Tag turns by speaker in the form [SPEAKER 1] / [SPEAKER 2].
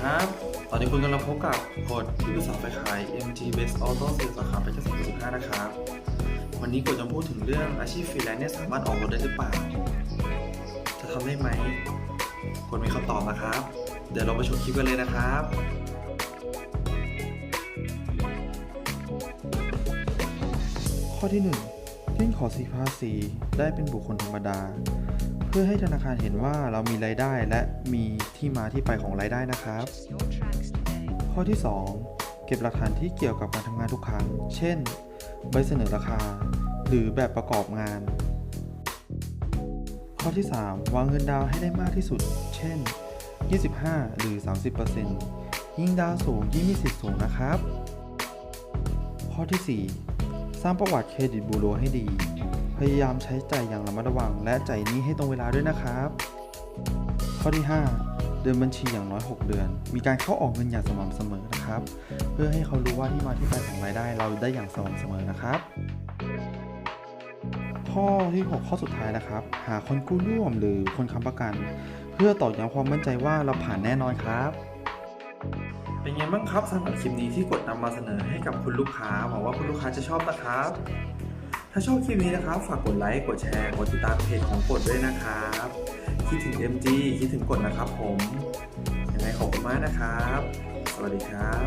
[SPEAKER 1] ครับ ตอนนี้คุณกำลังพบกับกฎที่ปรึกษาฝ่ายขาย MG Best Auto Sales สาขาเพชรเกษม15นะครับ วันนี้กฎจะพูดถึงเรื่องอาชีพฟรีแลนซ์เนี่ยสามารถออกรถได้หรือเปล่า จะทำได้ไหมกฎมีคำตอบนะครับ เดี๋ยวเราไปชมคลิปกันเลยนะครับข้อที่ 1 ยื่นขอสีภาษีได้เป็นบุคคลธรรมดา เพื่อให้ธนาคารเห็นว่าเรามีรายได้และมีที่มาที่ไปของรายได้นะครับ ข้อที่ 2 เก็บหลักฐานที่เกี่ยวกับการทำงานทุกครั้ง เช่น ใบเสนอราคา หรือแบบประกอบงาน ข้อที่ 3 วางเงินดาวให้ได้มากที่สุด เช่น 25 หรือ 30%ยิ่งดาวสูงยิ่งมีสิทธิ์สูงนะครับ ข้อที่ 4 สร้างประวัติเครดิตบูโรให้ดี พยายามใช้จ่ายอย่างระมัดระวัง และจ่ายนี้ให้ตรงเวลาด้วยนะครับ ข้อที่ 5 เดินบัญชีอย่างน้อย 6 เดือน มีการเข้าออกเงินอย่างสม่ำเสมอนะครับ เพื่อให้เขารู้ว่าที่มาที่ไปของรายได้เราได้อย่างสม่ำเสมอนะครับข้อที่ 6 ข้อสุดท้ายนะครับ หาคนกู้ร่วมหรือคนค้ำประกัน เพื่อตอกย้ำความมั่นใจว่าเราผ่านแน่นอนครับ เป็นไงบ้างครับสำหรับคลิปนี้ที่กดนำมาเสนอให้กับคุณลูกค้าหวังว่าคุณลูกค้าจะชอบนะครับ ถ้าชอบคลิปนี้นะครับ ฝากกดไลค์กดแชร์กดติดตามเพจของกดด้วยนะครับคิดถึง MG คิดถึงกดนะครับผมยังไงขอบคุณมากนะครับ สวัสดีครับ